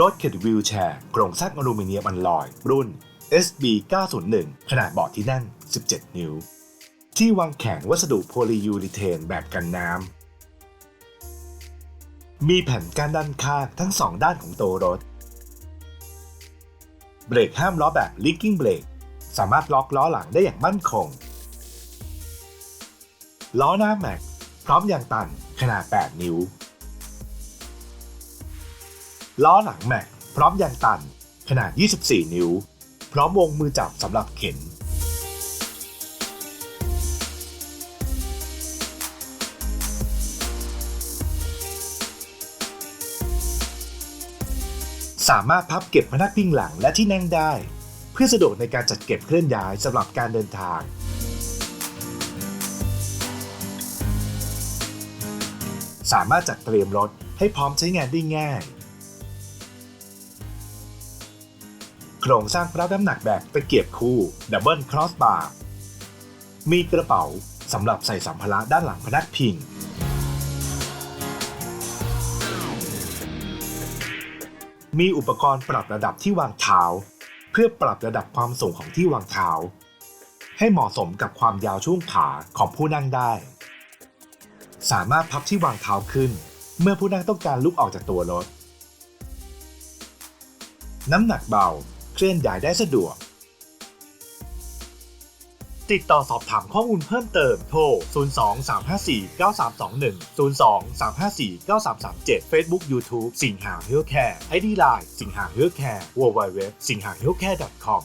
รถเข็นวิวแชร์โครงสร้างอลูมิเนียมอัลลอย รุ่น SB 901ขนาดเบาะที่นั่ง 17 นิ้ว ที่วางแขนวัสดุโพลียูริเทนแบบกันน้ำ มีแผ่นกั้นด้านข้างทั้งสองด้านของตัวรถ เบรกห้ามล้อแบบ Linking Brake สามารถล็อกล้อหลังได้อย่างมั่นคง ล้อหน้าแม็กพร้อมยางตันขนาด 8 นิ้ว ล้อหลังแม็กพร้อมยางตัน ขนาด 24 นิ้ว พร้อมวงมือจับสำหรับเข็น สามารถพับเก็บพนักพิงหลังและที่นั่งได้ เพื่อสะดวกในการจัดเก็บเคลื่อนย้ายสำหรับการเดินทางสามารถจัดเตรียมรถให้พร้อมใช้งานได้ง่าย โครงสร้างรับน้ำหนักแบบตะเกียบคู่ดับเบิลครอสบาร์มีกระเป๋าสำหรับใส่สัมภาระด้านหลังพนักพิง มีอุปกรณ์ปรับระดับที่วางเท้า เพื่อปรับระดับความสูงของที่วางเท้า ให้เหมาะสมกับความยาวช่วงขาของผู้นั่งได้ สามารถพับที่วางเท้าขึ้น เมื่อผู้นั่งต้องการลุกออกจากตัวรถ น้ำหนักเบา เคลื่อนย้ายได้สะดวก ติดต่อสอบถามข้อมูลเพิ่มเติมโทร 02 354 9321 02 354 9337 Facebook YouTube สิงหาเฮลแคร์ ID Line สิงหาเฮลแคร์ www สิงหาเฮลท์แคร์ .com